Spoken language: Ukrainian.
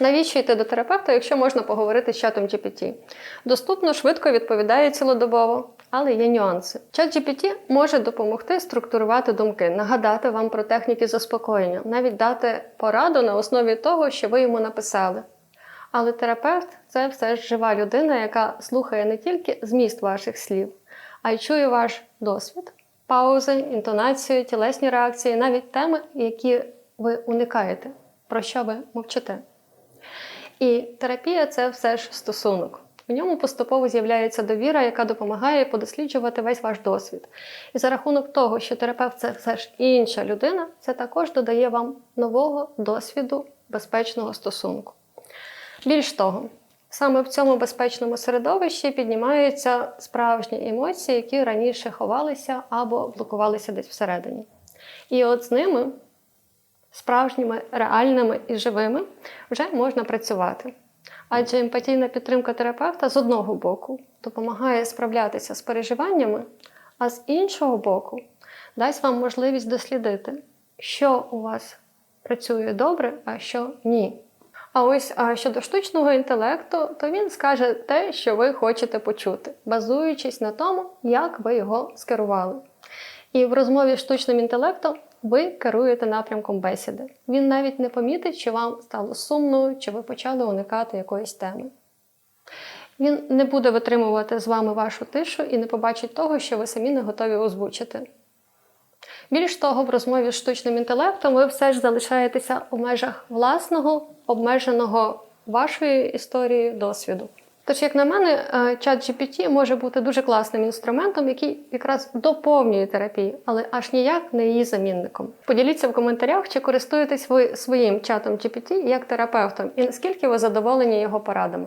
Навіщо йти до терапевта, якщо можна поговорити з чатом GPT? Доступно, швидко відповідає цілодобово, але є нюанси. Чат GPT може допомогти структурувати думки, нагадати вам про техніки заспокоєння, навіть дати пораду на основі того, що ви йому написали. Але терапевт це все ж жива людина, яка слухає не тільки зміст ваших слів, а й чує ваш досвід, паузи, інтонацію, тілесні реакції, навіть теми, які ви уникаєте, про що ви мовчите. І терапія це все ж стосунок. В ньому поступово з'являється довіра, яка допомагає подосліджувати весь ваш досвід. І за рахунок того, що терапевт це все ж інша людина, це також додає вам нового досвіду безпечного стосунку. Більш того, саме в цьому безпечному середовищі піднімаються справжні емоції, які раніше ховалися або блокувалися десь всередині. І от з ними справжніми, реальними і живими вже можна працювати. Адже емпатійна підтримка терапевта з одного боку допомагає справлятися з переживаннями, а з іншого боку дасть вам можливість дослідити, що у вас працює добре, а що ні. А ось а щодо штучного інтелекту, то він скаже те, що ви хочете почути, базуючись на тому, як ви його скерували. І в розмові з штучним інтелектом ви керуєте напрямком бесіди. Він навіть не помітить, що вам стало сумно, чи ви почали уникати якоїсь теми. Він не буде витримувати з вами вашу тишу і не побачить того, що ви самі не готові озвучити. Більш того, в розмові з штучним інтелектом ви все ж залишаєтеся у межах власного, обмеженого вашою історією досвіду. Тож, як на мене, е, чат GPT може бути дуже класним інструментом, який якраз доповнює терапію, але аж ніяк не її замінником. Поділіться в коментарях, чи користуєтесь ви своїм чатом GPT як терапевтом, і наскільки ви задоволені його порадами.